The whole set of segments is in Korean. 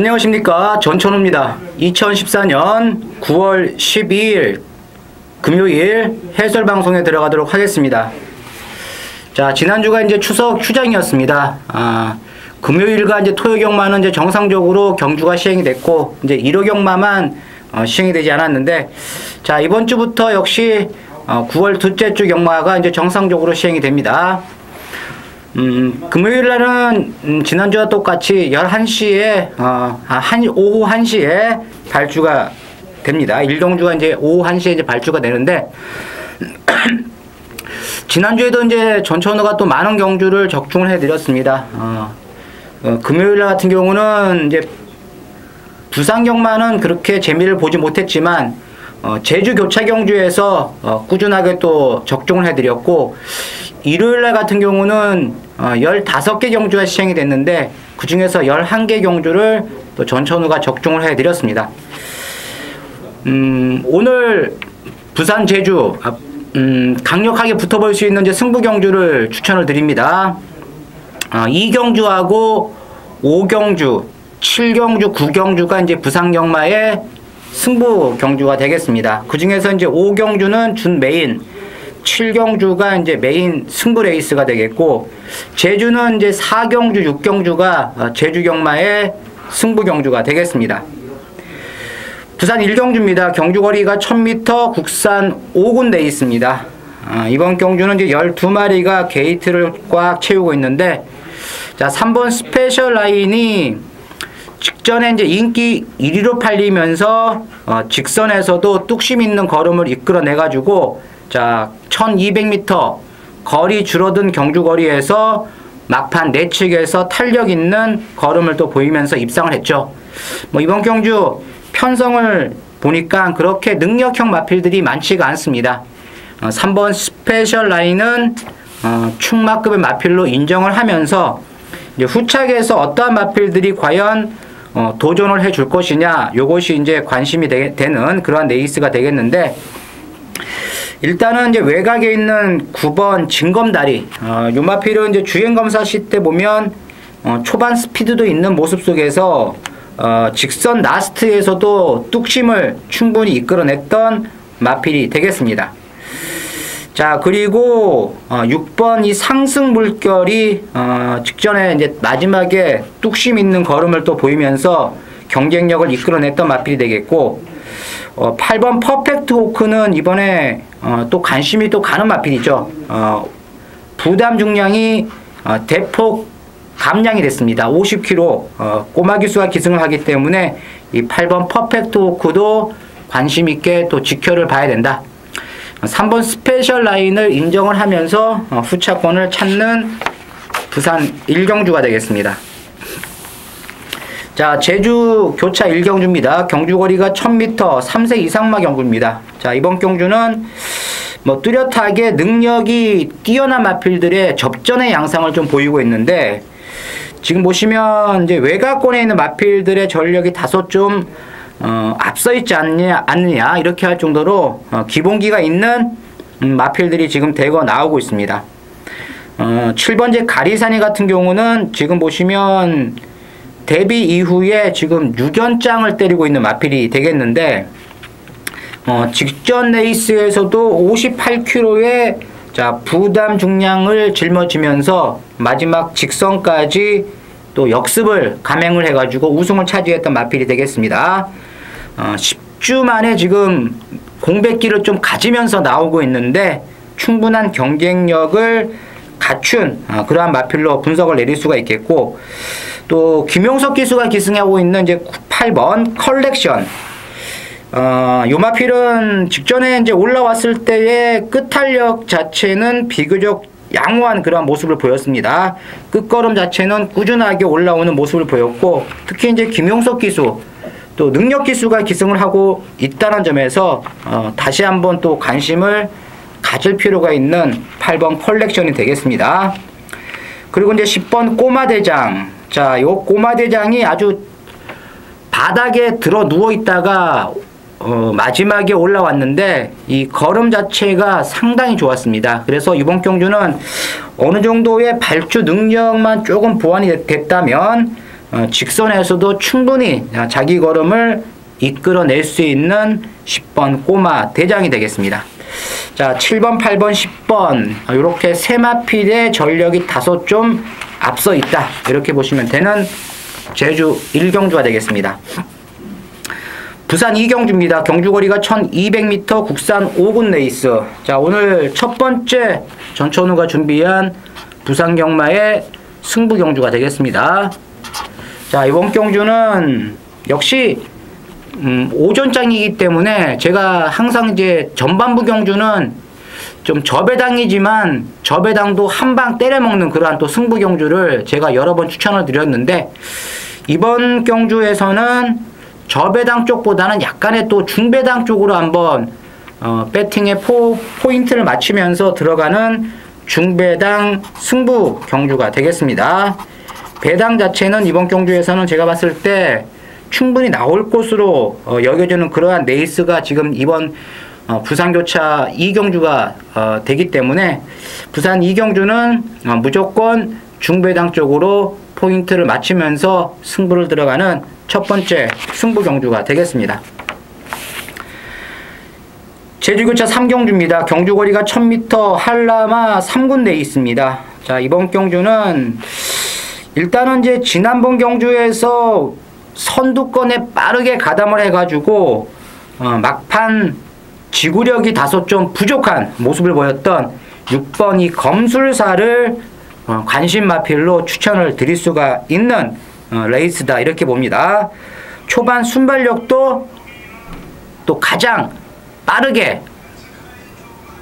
안녕하십니까 전천우입니다. 2014년 9월 12일 금요일 해설 방송에 들어가도록 하겠습니다. 자 지난주가 이제 추석 휴장이었습니다. 아, 금요일과 이제 토요 경마는 이제 정상적으로 경주가 시행이 됐고 이제 1호 경마만 어, 시행이 되지 않았는데 자 이번 주부터 역시 어, 9월 둘째 주 경마가 이제 정상적으로 시행이 됩니다. 음, 금요일 날은 음, 지난주와 똑같이 11시에 어, 아, 한, 오후 1시에 발주가 됩니다. 일동주가 이제 오후 1시에 이제 발주가 되는데 지난주에도 이제 전천후가 또 많은 경주를 적중을 해 드렸습니다. 어, 어, 금요일 날 같은 경우는 이제 부산 경마는 그렇게 재미를 보지 못했지만 어, 제주 교차 경주에서 어, 꾸준하게 또 적중을 해드렸고 일요일 날 같은 경우는 어, 15개 경주가 시행이 됐는데 그 중에서 11개 경주를 또 전천후가 적중을 해드렸습니다. 음, 오늘 부산 제주 아, 음, 강력하게 붙어볼 수 있는 승부 경주를 추천을 드립니다. 어, 2경주하고 5경주, 7경주, 9경주가 이제 부산 경마의 승부 경주가 되겠습니다. 그 중에서 이제 5경주는 준 메인, 7경주가 이제 메인 승부 레이스가 되겠고, 제주는 이제 4경주, 6경주가 어, 제주 경마의 승부 경주가 되겠습니다. 부산 1경주입니다. 경주 거리가 1000m 국산 5군데 있습니다. 아, 이번 경주는 이제 12마리가 게이트를 꽉 채우고 있는데, 자, 3번 스페셜 라인이 직전에 이제 인기 1위로 팔리면서 어, 직선에서도 뚝심 있는 걸음을 이끌어내 가지고 자 1200m 거리 줄어든 경주 거리에서 막판 내측에서 탄력 있는 걸음을 또 보이면서 입상을 했죠. 뭐 이번 경주 편성을 보니까 그렇게 능력형 마필들이 많지가 않습니다. 어, 3번 스페셜 라인은 어, 충마급의 마필로 인정을 하면서 후착에서 어떠한 마필들이 과연 어, 도전을 해줄 것이냐 요것이 이제 관심이 되, 는 그러한 레이스가 되겠는데 일단은 이제 외곽에 있는 9번 진검다리 어, 요 마필은 이제 주행 검사 시때 보면 어, 초반 스피드도 있는 모습 속에서 어, 직선 라스트에서도 뚝심을 충분히 이끌어냈던 마필이 되겠습니다. 자 그리고 어, 6번 이 상승 물결이 어, 직전에 이제 마지막에 뚝심 있는 걸음을 또 보이면서 경쟁력을 이끌어냈던 마필이 되겠고 어, 8번 퍼펙트 호크는 이번에 어, 또 관심이 또 가는 마필이죠. 어, 부담 중량이 어, 대폭 감량이 됐습니다. 50kg 어, 꼬마 기수가 기승을 하기 때문에 이 8번 퍼펙트 호크도 관심 있게 또 지켜를 봐야 된다. 3번 스페셜 라인을 인정을 하면서 어, 후차권을 찾는 부산 1경주가 되겠습니다. 자, 제주 교차 1경주입니다. 경주거리가 1000m 3세 이상마 경주입니다. 자, 이번 경주는 뭐 뚜렷하게 능력이 뛰어난 마필들의 접전의 양상을 좀 보이고 있는데 지금 보시면 이제 외곽권에 있는 마필들의 전력이 다소 좀 어, 앞서 있지 않느냐, 않느냐 이렇게 할 정도로 어, 기본기가 있는 음, 마필들이 지금 대거 나오고 있습니다. 어, 7번째 가리산이 같은 경우는 지금 보시면 데뷔 이후에 지금 6연장을 때리고 있는 마필이 되겠는데 어, 직전 레이스에서도 58kg의 자 부담 중량을 짊어지면서 마지막 직선까지 또 역습을 감행을 해가지고 우승을 차지했던 마필이 되겠습니다. 어, 10주 만에 지금 공백기를 좀 가지면서 나오고 있는데 충분한 경쟁력을 갖춘 어, 그러한 마필로 분석을 내릴 수가 있겠고 또 김용석 기수가 기승하고 있는 이제 8번 컬렉션 어, 요 마필은 직전에 이제 올라왔을 때의 끝탄력 자체는 비교적 양호한 그런 모습을 보였습니다. 끝걸음 자체는 꾸준하게 올라오는 모습을 보였고 특히 이제 김용석 기수 또 능력 기수가 기승을 하고 있다는 점에서 어, 다시 한번 또 관심을 가질 필요가 있는 8번 컬렉션이 되겠습니다. 그리고 이제 10번 꼬마 대장. 자, 요 꼬마 대장이 아주 바닥에 들어 누워 있다가 어, 마지막에 올라왔는데 이 걸음 자체가 상당히 좋았습니다. 그래서 이번 경주는 어느 정도의 발주 능력만 조금 보완이 됐다면 어, 직선에서도 충분히 자기 걸음을 이끌어낼 수 있는 10번 꼬마 대장이 되겠습니다. 자, 7번, 8번, 10번 이렇게 세 마필의 전력이 다소 좀 앞서 있다. 이렇게 보시면 되는 제주 1경주가 되겠습니다. 부산 이경주입니다. 경주거리가 1200m 국산 5군 레이스. 자, 오늘 첫 번째 전천우가 준비한 부산 경마의 승부 경주가 되겠습니다. 자, 이번 경주는 역시 음, 오전장이기 때문에 제가 항상 이제 전반부 경주는 좀 저배당이지만 저배당도 한 방 때려먹는 그러한 또 승부 경주를 제가 여러 번 추천을 드렸는데 이번 경주에서는 저배당 쪽보다는 약간의 또 중배당 쪽으로 한번 어, 배팅의 포, 포인트를 맞추면서 들어가는 중배당 승부 경주가 되겠습니다. 배당 자체는 이번 경주에서는 제가 봤을 때 충분히 나올 곳으로 어, 여겨지는 그러한 레이스가 지금 이번 어, 부산 교차 이경주가 어, 되기 때문에 부산 이경주는 어, 무조건 중배당 쪽으로 포인트를 맞추면서 승부를 들어가는 첫 번째 승부 경주가 되겠습니다. 제주교차 3경주입니다. 경주거리가 1000m 한라마 3군 내에 있습니다. 자, 이번 경주는 일단은 이제 지난번 경주에서 선두권에 빠르게 가담을 해가지고 어, 막판 지구력이 다소 좀 부족한 모습을 보였던 6번 이 검술사를 어, 관심 마필로 추천을 드릴 수가 있는 어, 레이스다 이렇게 봅니다. 초반 순발력도 또 가장 빠르게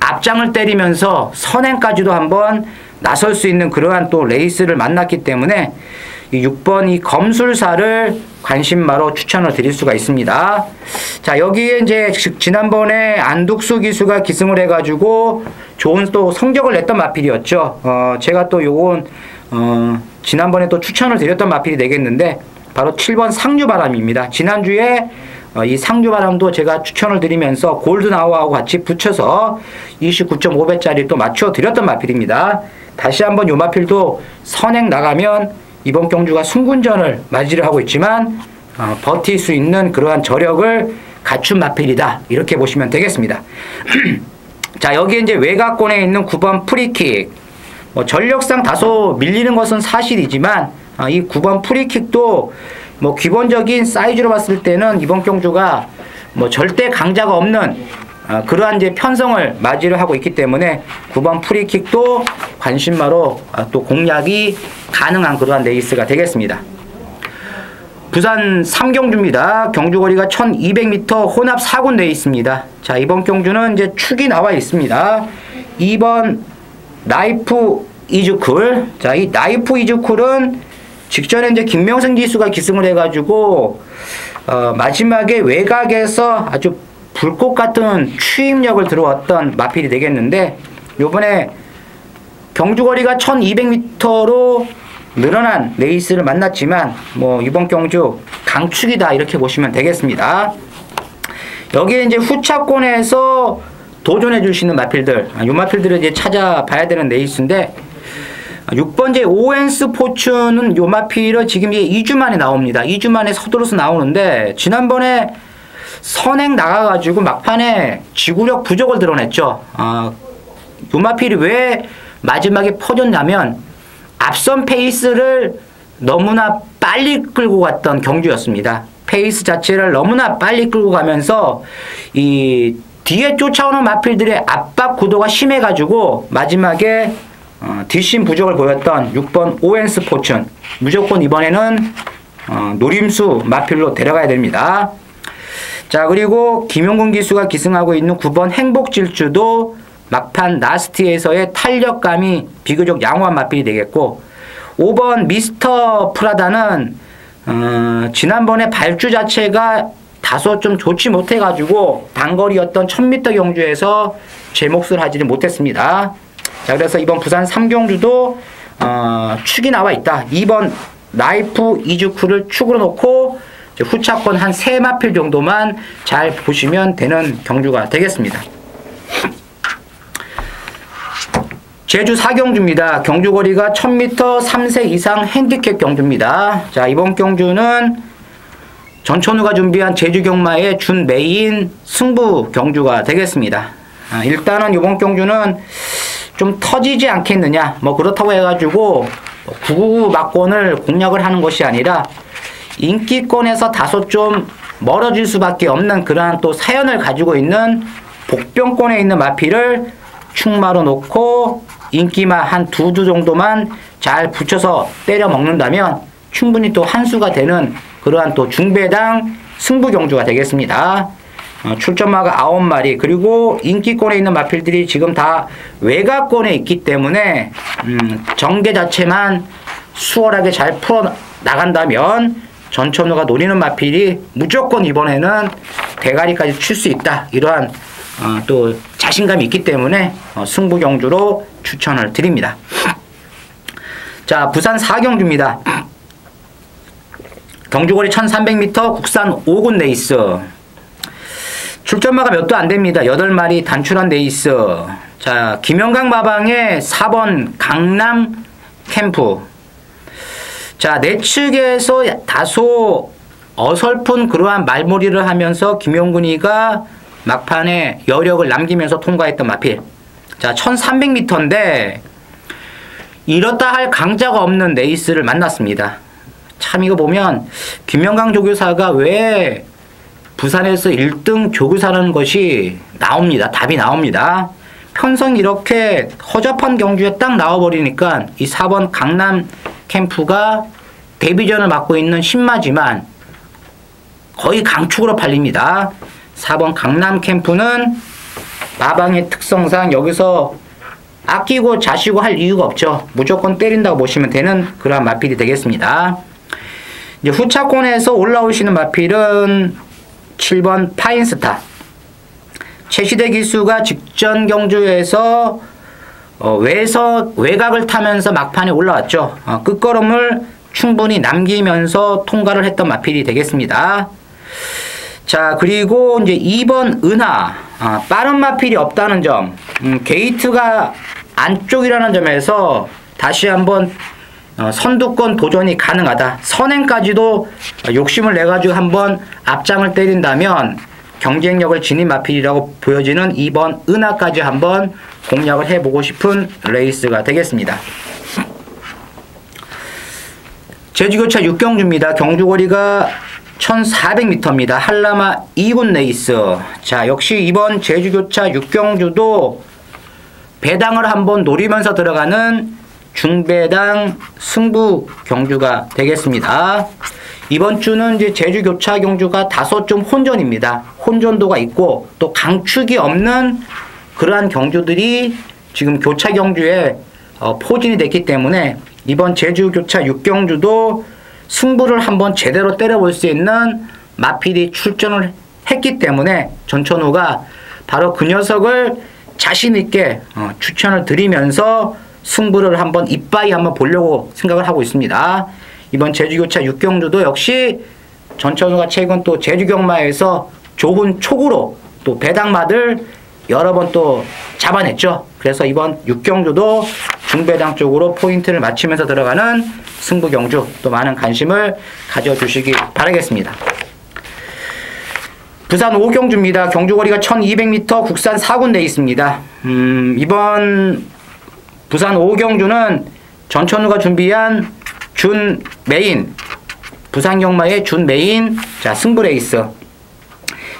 앞장을 때리면서 선행까지도 한번 나설 수 있는 그러한 또 레이스를 만났기 때문에 이 6번 이 검술사를 관심마로 추천을 드릴 수가 있습니다. 자, 여기에 이제 지난번에 안둑수 기수가 기승을 해가지고 좋은 또 성적을 냈던 마필이었죠. 어, 제가 또 요건, 어, 지난번에 또 추천을 드렸던 마필이 되겠는데, 바로 7번 상류바람입니다. 지난주에 어, 이 상류바람도 제가 추천을 드리면서 골드나우하고 같이 붙여서 29.5배짜리 또 맞춰 드렸던 마필입니다. 다시 한번 요 마필도 선행 나가면 이번 경주가 승군전을 맞이를 하고 있지만 어, 버틸 수 있는 그러한 저력을 갖춘 마필이다. 이렇게 보시면 되겠습니다. 자, 여기 이제 외곽권에 있는 9번 프리킥. 뭐 전력상 다소 밀리는 것은 사실이지만 어, 이 9번 프리킥도 뭐 기본적인 사이즈로 봤을 때는 이번 경주가 뭐 절대 강자가 없는 어, 그러한 이제 편성을 맞이를 하고 있기 때문에 9번 프리킥도 관심마로 어, 또 공략이 가능한 그러한 레이스가 되겠습니다. 부산 3경주입니다. 경주 거리가 1200m 혼합 4군 내에 있습니다. 자, 이번 경주는 이제 축이 나와 있습니다. 2번 나이프 이즈쿨. 자, 이 나이프 이즈쿨은 직전에 이제 김명승 기수가 기승을 해가지고, 어, 마지막에 외곽에서 아주 불꽃 같은 추임력을 들어왔던 마필이 되겠는데 요번에 경주거리가 1200m로 늘어난 레이스를 만났지만 뭐 이번 경주 강축이다 이렇게 보시면 되겠습니다. 여기에 이제 후차권에서 도전해 주시는 마필들, 이 아, 마필들을 이제 찾아봐야 되는 레이스인데 6번째 오엔스 포춘은 요 마필을 지금 이제 2주 만에 나옵니다. 2주 만에 서두르서 나오는데 지난번에 선행 나가가지고 막판에 지구력 부족을 드러냈죠. 어, 요마필이 왜 마지막에 퍼졌냐면 앞선 페이스를 너무나 빨리 끌고 갔던 경주였습니다. 페이스 자체를 너무나 빨리 끌고 가면서 이 뒤에 쫓아오는 마필들의 압박 구도가 심해가지고 마지막에 어, 뒷심 부족을 보였던 6번 오엔스 포춘 무조건 이번에는 어, 노림수 마필로 데려가야 됩니다. 자, 그리고 김용근 기수가 기승하고 있는 9번 행복질주도 막판 라스트에서의 탄력감이 비교적 양호한 맛필이 되겠고 5번 미스터 프라다는 어, 지난번에 발주 자체가 다소 좀 좋지 못해가지고 단거리였던 1000m 경주에서 제 몫을 하지는 못했습니다. 자 그래서 이번 부산 3경주도 어, 축이 나와 있다. 2번 라이프 이주쿠를 축으로 놓고 후차권 한 세 마필 정도만 잘 보시면 되는 경주가 되겠습니다. 제주 사경주입니다. 경주거리가 1000m 3세 이상 핸디캡 경주입니다. 자, 이번 경주는 전천후가 준비한 제주 경마의 준 메인 승부 경주가 되겠습니다. 아, 일단은 이번 경주는 좀 터지지 않겠느냐. 뭐 그렇다고 해가지고 999 막권을 공략을 하는 것이 아니라 인기권에서 다소 좀 멀어질 수밖에 없는 그러한 또 사연을 가지고 있는 복병권에 있는 마피를 충마로 놓고 인기만 한 두 두 정도만 잘 붙여서 때려 먹는다면 충분히 또 한 수가 되는 그러한 또 중배당 승부 경주가 되겠습니다. 어, 출전마가 9마리 그리고 인기권에 있는 마필들이 지금 다 외곽권에 있기 때문에 음, 정계 자체만 수월하게 잘 풀어 나간다면 전천후가 노리는 마필이 무조건 이번에는 대가리까지 칠 수 있다 이러한 어, 또 자신감이 있기 때문에 어, 승부 경주로 추천을 드립니다. 자 부산 4경주입니다. 경주거리 1300m 국산 5군 레이스 출전마가 몇 도 안 됩니다. 8마리 단출한 레이스 자 김영강 마방의 4번 강남 캠프 자 내 측에서 다소 어설픈 그러한 말머리를 하면서 김용근이가 막판에 여력을 남기면서 통과했던 마필 자 1300m인데 이렇다 할 강자가 없는 레이스를 만났습니다. 참 이거 보면 김영강 조교사가 왜 부산에서 1등 조교사라는 것이 나옵니다. 답이 나옵니다. 편성 이렇게 허접한 경주에 딱 나와버리니까 이 4번 강남 캠프가 데뷔전을 맡고 있는 신마지만 거의 강축으로 팔립니다. 4번 강남 캠프는 마방의 특성상 여기서 아끼고 자시고 할 이유가 없죠. 무조건 때린다고 보시면 되는 그러한 마필이 되겠습니다. 이제 후차권에서 올라오시는 마필은 7번 파인스타. 최시대 기수가 직전 경주에서 어, 외서, 외곽을 타면서 막판에 올라왔죠. 어, 끝걸음을 충분히 남기면서 통과를 했던 마필이 되겠습니다. 자, 그리고 이제 2번 은하. 아, 빠른 마필이 없다는 점. 음, 게이트가 안쪽이라는 점에서 다시 한번 어, 선두권 도전이 가능하다. 선행까지도 욕심을 내가지고 한번 앞장을 때린다면 경쟁력을 지닌 마필이라고 보여지는 2번 은하까지 한번 공략을 해보고 싶은 레이스가 되겠습니다. 제주교차 6경주입니다. 경주거리가 1400m입니다. 한라마 2군 레이스. 자, 역시 이번 제주교차 6경주도 배당을 한번 노리면서 들어가는 중배당 승부 경주가 되겠습니다. 이번 주는 이제 제주 교차 경주가 다소 좀 혼전입니다. 혼전도가 있고 또 강축이 없는 그러한 경주들이 지금 교차 경주에 어, 포진이 됐기 때문에 이번 제주 교차 6경주도 승부를 한번 제대로 때려볼 수 있는 마필이 출전을 했기 때문에 전천후가 바로 그 녀석을 자신 있게 어, 추천을 드리면서 승부를 한번 이빠이 한번 보려고 생각을 하고 있습니다. 이번 제주교차 6경주도 역시 전천후가 최근 또 제주경마에서 좋은 촉으로 또 배당마들 여러 번 또 잡아냈죠. 그래서 이번 6경주도 중배당 쪽으로 포인트를 맞추면서 들어가는 승부경주 또 많은 관심을 가져주시기 바라겠습니다. 부산 5경주입니다. 경주거리가 1200m 국산 4군 돼 있습니다. 음, 이번 부산 5경주는 전천후가 준비한 준 메인 부산 경마의 준 메인 자 승부 레이스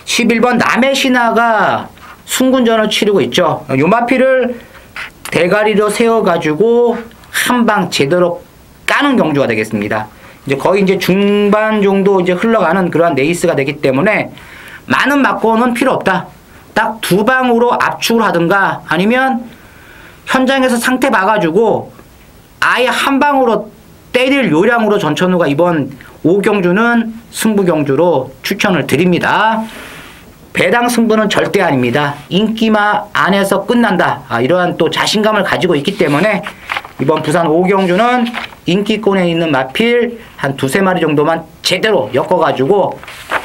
11번 남해 신화가 순군전을 치르고 있죠. 요마피를 대가리로 세워가지고 한 방 제대로 까는 경주가 되겠습니다. 이제 거의 이제 중반 정도 이제 흘러가는 그러한 레이스가 되기 때문에 많은 막고는 필요 없다. 딱 두 방으로 압축을 하든가 아니면 현장에서 상태 봐가지고 아예 한 방으로 때릴 요량으로 전천후가 이번 5경주는 승부 경주로 추천을 드립니다. 배당 승부는 절대 아닙니다. 인기마 안에서 끝난다. 아, 이러한 또 자신감을 가지고 있기 때문에 이번 부산 5경주는 인기권에 있는 마필 한 두세 마리 정도만 제대로 엮어가지고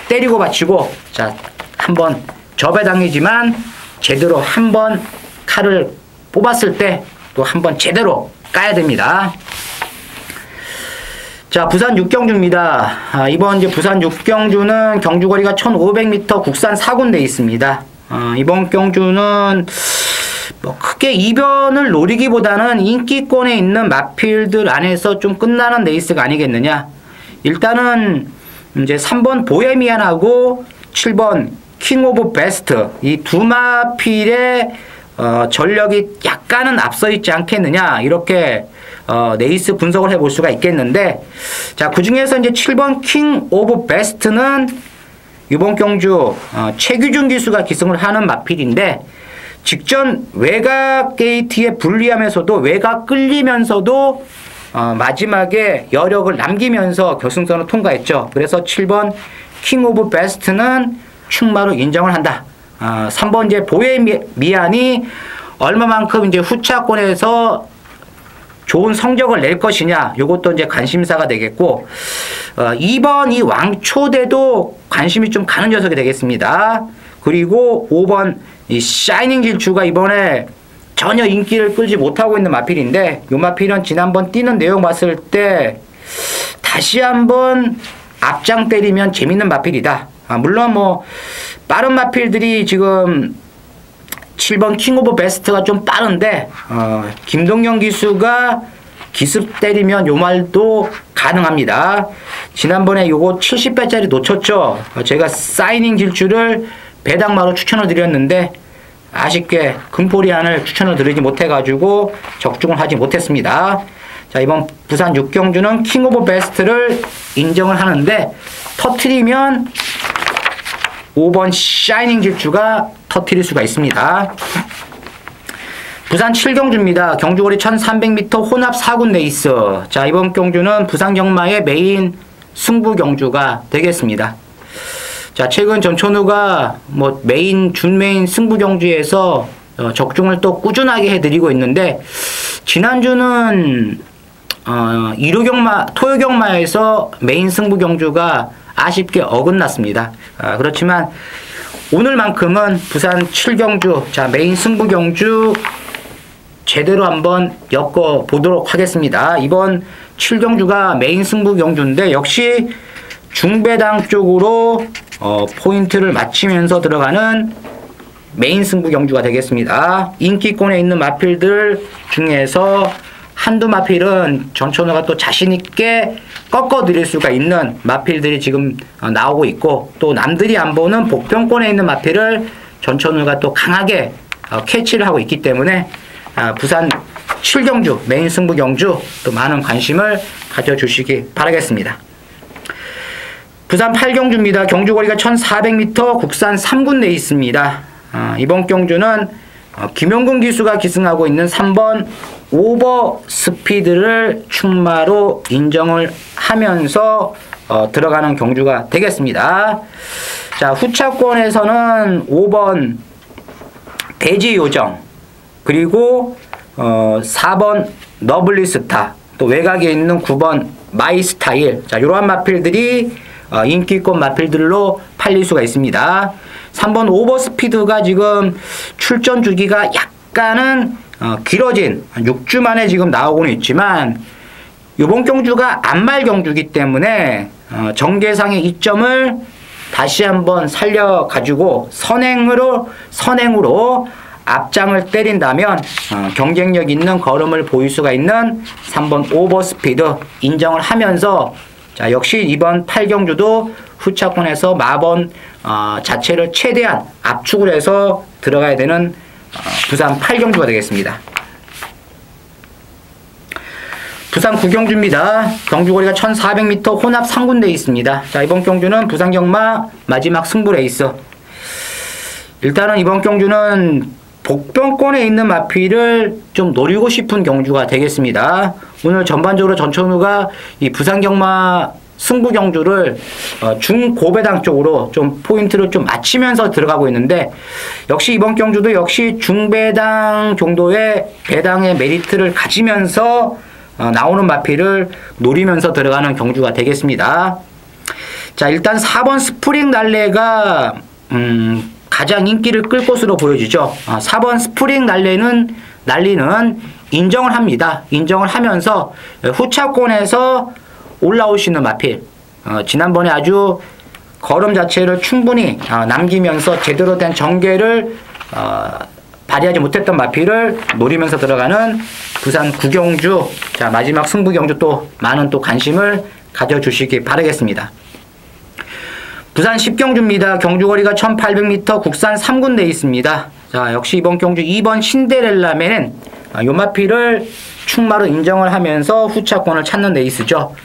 때리고 받치고 자 한번 저배당이지만 제대로 한번 칼을 뽑았을 때 또 한번 제대로 까야 됩니다. 자, 부산 육경주입니다. 아, 이번 이제 부산 육경주는 경주 거리가 1500m 국산 4군데 있습니다. 아, 이번 경주는 뭐 크게 이변을 노리기보다는 인기권에 있는 마필들 안에서 좀 끝나는 레이스가 아니겠느냐. 일단은 이제 3번 보헤미안하고 7번 킹 오브 베스트 이 두 마필의 어, 전력이 약간은 앞서 있지 않겠느냐 이렇게 어, 레이스 분석을 해볼 수가 있겠는데 자 그 중에서 이제 7번 킹 오브 베스트는 이번 경주 어, 최규준 기수가 기승을 하는 마필인데 직전 외곽 게이트에 불리하면서도 외곽 끌리면서도 어, 마지막에 여력을 남기면서 결승선을 통과했죠. 그래서 7번 킹 오브 베스트는 충마로 인정을 한다. 어, 3번 이제 보헤미안이 얼마만큼 이제 후차권에서 좋은 성적을 낼 것이냐 이것도 이제 관심사가 되겠고 어, 2번 이 왕초대도 관심이 좀 가는 녀석이 되겠습니다. 그리고 5번 이 샤이닝 질주가 이번에 전혀 인기를 끌지 못하고 있는 마필인데 이 마필은 지난번 뛰는 내용 봤을 때 다시 한번 앞장 때리면 재밌는 마필이다. 아, 물론 뭐 빠른 마필들이 지금 7번 킹 오브 베스트가 좀 빠른데 어, 김동영 기수가 기습 때리면 요 말도 가능합니다. 지난번에 요거 70배짜리 놓쳤죠. 어, 제가 사이닝 질주를 배당마로 추천을 드렸는데 아쉽게 금포리안을 추천을 드리지 못해가지고 적중을 하지 못했습니다. 자 이번 부산 육경주는 킹 오브 베스트를 인정을 하는데 터트리면 5번 샤이닝 질주가 터트릴 수가 있습니다. 부산 7경주입니다. 경주거리 1300m 혼합 4군 레이스. 자, 이번 경주는 부산 경마의 메인 승부 경주가 되겠습니다. 자, 최근 전천후가 뭐 메인, 준메인 승부 경주에서 어, 적중을 또 꾸준하게 해드리고 있는데, 지난주는, 어, 일요 경마, 토요 경마에서 메인 승부 경주가 아쉽게 어긋났습니다. 아, 그렇지만 오늘만큼은 부산 7경주, 자, 메인 승부 경주 제대로 한번 엮어 보도록 하겠습니다. 이번 7경주가 메인 승부 경주인데 역시 중배당 쪽으로 어, 포인트를 맞추면서 들어가는 메인 승부 경주가 되겠습니다. 인기권에 있는 마필들 중에서 한두 마필은 전천후가 또 자신있게 꺾어드릴 수가 있는 마필들이 지금 어, 나오고 있고 또 남들이 안 보는 복병권에 있는 마필을 전천후가 또 강하게 어, 캐치를 하고 있기 때문에 아, 부산 7경주 메인 승부 경주 또 많은 관심을 가져주시기 바라겠습니다. 부산 8경주입니다. 경주 거리가 1400m 국산 3군 내에 있습니다. 아, 이번 경주는 어, 김용근 기수가 기승하고 있는 3번 오버 스피드를 충마로 인정을 하면서 어, 들어가는 경주가 되겠습니다. 자, 후차권에서는 5번 대지 요정, 그리고 어, 4번 너블리스타, 또 외곽에 있는 9번 마이스타일. 자, 이러한 마필들이 어, 인기권 마필들로 팔릴 수가 있습니다. 3번 오버스피드가 지금 출전 주기가 약간은 어, 길어진 6주 만에 지금 나오고는 있지만 이번 경주가 안말 경주기 때문에 어, 정계상의 이점을 다시 한번 살려 가지고 선행으로 선행으로 앞장을 때린다면 어, 경쟁력 있는 걸음을 보일 수가 있는 3번 오버스피드 인정을 하면서 자 역시 이번 8경주도 후차권에서 마번 어, 자체를 최대한 압축을 해서 들어가야 되는 어, 부산 8경주가 되겠습니다. 부산 구경주입니다. 경주거리가 1400m 혼합 3군데 있습니다. 자, 이번 경주는 부산 경마 마지막 승부 레이스. 일단은 이번 경주는 복병권에 있는 마필을 좀 노리고 싶은 경주가 되겠습니다. 오늘 전반적으로 전천후가 이 부산 경마 승부 경주를 어, 중고배당 쪽으로 좀 포인트를 좀 맞추면서 들어가고 있는데 역시 이번 경주도 역시 중배당 정도의 배당의 메리트를 가지면서 어, 나오는 마필을 노리면서 들어가는 경주가 되겠습니다. 자 일단 4번 스프링 날레가 음, 가장 인기를 끌 것으로 보여지죠. 아, 4번 스프링 날레는 날리는 인정을 합니다. 인정을 하면서 후차권에서 있는 마필. 어, 지난번에 아주 걸음 자체를 충분히 어, 남기면서 제대로 된 전개를 어, 발휘하지 못했던 마필을 노리면서 들어가는 부산 구경주. 자, 마지막 승부 경주 또 많은 또 관심을 가져주시기 바라겠습니다. 부산 10경주입니다. 경주거리가 1800m 국산 3군데 있습니다. 자, 역시 이번 경주 2번 신데렐라맨은 아, 요마피를 충마로 인정을 하면서 후차권을 찾는 레이스죠.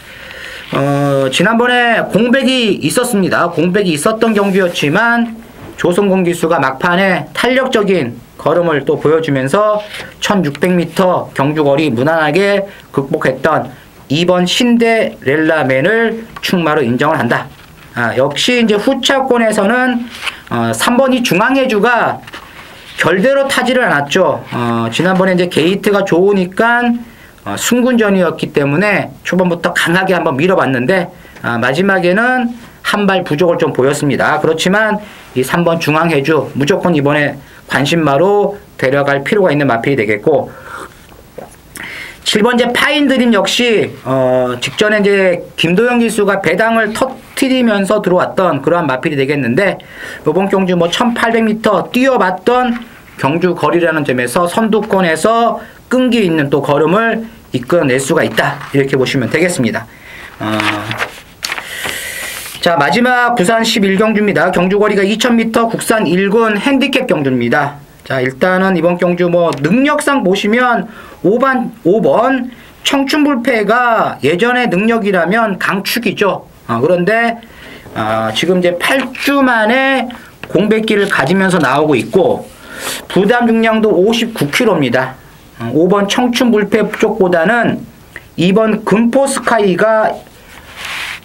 어, 지난번에 공백이 있었습니다. 공백이 있었던 경주였지만 조성공 기수가 막판에 탄력적인 걸음을 또 보여주면서 1600m 경주거리 무난하게 극복했던 2번 신데렐라맨을 충마로 인정을 한다. 아, 역시 이제 후차권에서는 어, 3번이 중앙해주가 결대로 타지를 않았죠. 어, 지난번에 이제 게이트가 좋으니까 어, 승군전이었기 때문에 초반부터 강하게 한번 밀어봤는데 아, 마지막에는 한 발 부족을 좀 보였습니다. 그렇지만 이 3번 중앙해주 무조건 이번에 관심마로 데려갈 필요가 있는 마필이 되겠고 7번째 파인드림 역시 어, 직전에 이제 김도영 기수가 배당을 터트리면서 들어왔던 그러한 마필이 되겠는데 이번 경주 뭐 1800m 뛰어봤던 경주 거리라는 점에서 선두권에서 끈기 있는 또 걸음을 이끌어낼 수가 있다 이렇게 보시면 되겠습니다. 어, 자 마지막 부산 11경주입니다. 경주 거리가 2000m 국산 1군 핸디캡 경주입니다. 자 일단은 이번 경주 뭐 능력상 보시면 5번 5번 청춘불패가 예전의 능력이라면 강축이죠. 어, 그런데 어, 지금 이제 8주 만에 공백기를 가지면서 나오고 있고 부담 중량도 59kg입니다. 어, 5번 청춘불패 쪽보다는 2번 금포스카이가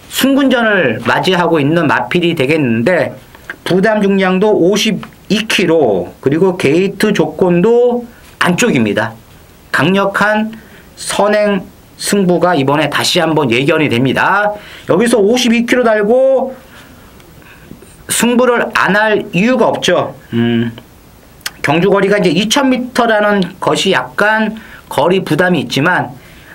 순군전을 맞이하고 있는 마필이 되겠는데 부담 중량도 52kg 그리고 게이트 조건도 안쪽입니다. 강력한 선행 승부가 이번에 다시 한번 예견이 됩니다. 여기서 52kg 달고 승부를 안 할 이유가 없죠. 음, 경주 거리가 이제 2000m라는 것이 약간 거리 부담이 있지만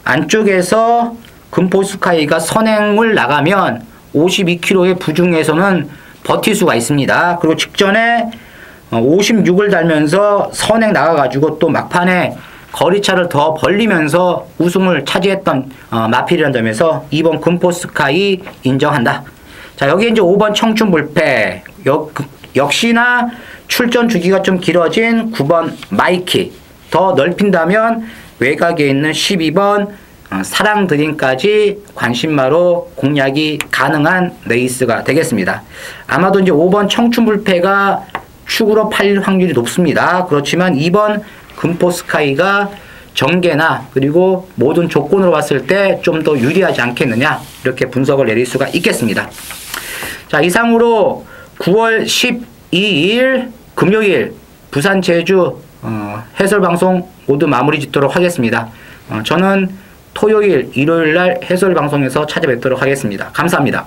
안쪽에서 금포스카이가 선행을 나가면 52km의 부중에서는 버틸 수가 있습니다. 그리고 직전에 56을 달면서 선행 나가가지고 또 막판에 거리차를 더 벌리면서 우승을 차지했던 어, 마필이라는 점에서 2번 금포스카이 인정한다. 자 여기 이제 5번 청춘불패 역, 역시나 출전 주기가 좀 길어진 9번 마이키 더 넓힌다면 외곽에 있는 12번 어, 사랑 드림까지 관심마로 공략이 가능한 레이스가 되겠습니다. 아마도 이제 5번 청춘불패가 축으로 팔릴 확률이 높습니다. 그렇지만 2번 금포스카이가 전개나 그리고 모든 조건으로 봤을 때 좀 더 유리하지 않겠느냐 이렇게 분석을 내릴 수가 있겠습니다. 자 이상으로 9월 12일 금요일 부산 제주 어, 해설 방송 모두 마무리 짓도록 하겠습니다. 어, 저는 토요일 일요일 날 해설 방송에서 찾아뵙도록 하겠습니다. 감사합니다.